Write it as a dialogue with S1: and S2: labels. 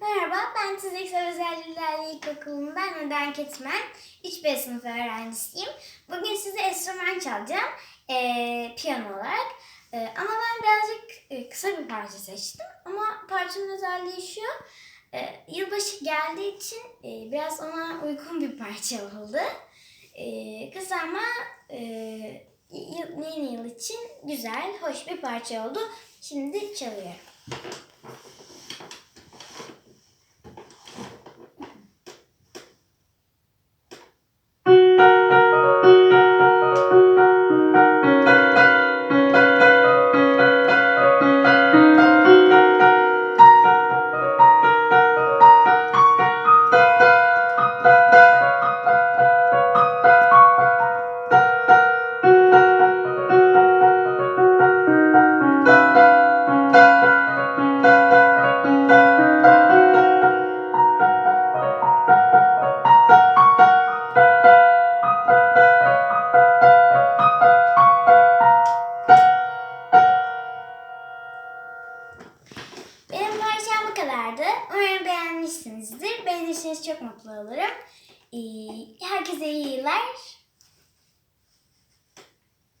S1: Merhaba, ben Fiziksel Özellikler İlkokulu'ndan Öden Ketmen. 3B sınıf öğrencisiyim. Bugün size enstrüman çalacağım. Ee, piyano olarak. Ee, ama ben birazcık e, kısa bir parça seçtim. Ama parçanın özelliği şu. e, yılbaşı geldiği için e, biraz ona uygun bir parça oldu. E, kısa ama e, yeni yıl için güzel, hoş bir parça oldu. Şimdi çalıyorum. Kadardı. Umarım beğenmişsinizdir. Beğenirseniz çok mutlu olurum. Herkese iyi yıllar.